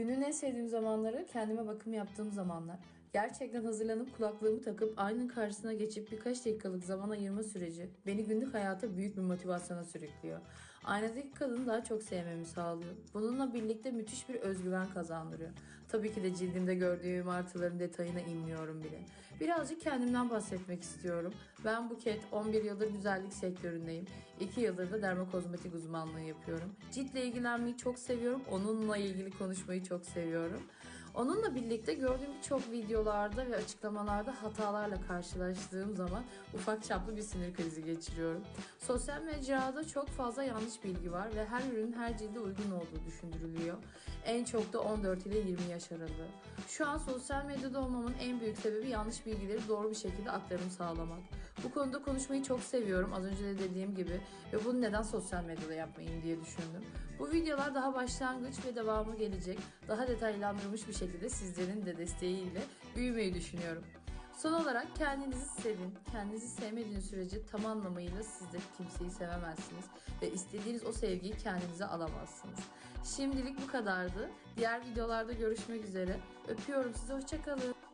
Günün en sevdiğim zamanları kendime bakım yaptığım zamanlar. Gerçekten hazırlanıp kulaklığımı takıp aynanın karşısına geçip birkaç dakikalık zaman ayırma süreci beni günlük hayata büyük bir motivasyona sürüklüyor. Aynadaki kadını daha çok sevmemi sağlıyor. Bununla birlikte müthiş bir özgüven kazandırıyor. Tabii ki de cildimde gördüğüm artıların detayına inmiyorum bile. Birazcık kendimden bahsetmek istiyorum. Ben Buket, 11 yıldır güzellik sektöründeyim. 2 yıldır da dermokozmetik uzmanlığı yapıyorum. Ciltle ilgilenmeyi çok seviyorum. Onunla ilgili konuşmayı çok seviyorum. Onunla birlikte gördüğüm birçok videolarda ve açıklamalarda hatalarla karşılaştığım zaman ufak çaplı bir sinir krizi geçiriyorum. Sosyal mecrada çok fazla yanlış bilgi var ve her ürün her cilde uygun olduğu düşündürülüyor. En çok da 14 ile 20 yaş aralığı. Şu an sosyal medyada olmamın en büyük sebebi yanlış bilgileri doğru bir şekilde aktarım sağlamak. Bu konuda konuşmayı çok seviyorum az önce de dediğim gibi ve bunu neden sosyal medyada yapmayayım diye düşündüm. Bu videolar daha başlangıç ve devamı gelecek. Daha detaylandırılmış bir şekilde sizlerin de desteğiyle büyümeyi düşünüyorum. Son olarak kendinizi sevin. Kendinizi sevmediğiniz sürece tam anlamıyla siz de kimseyi sevemezsiniz. Ve istediğiniz o sevgiyi kendinize alamazsınız. Şimdilik bu kadardı. Diğer videolarda görüşmek üzere. Öpüyorum sizi. Hoşçakalın.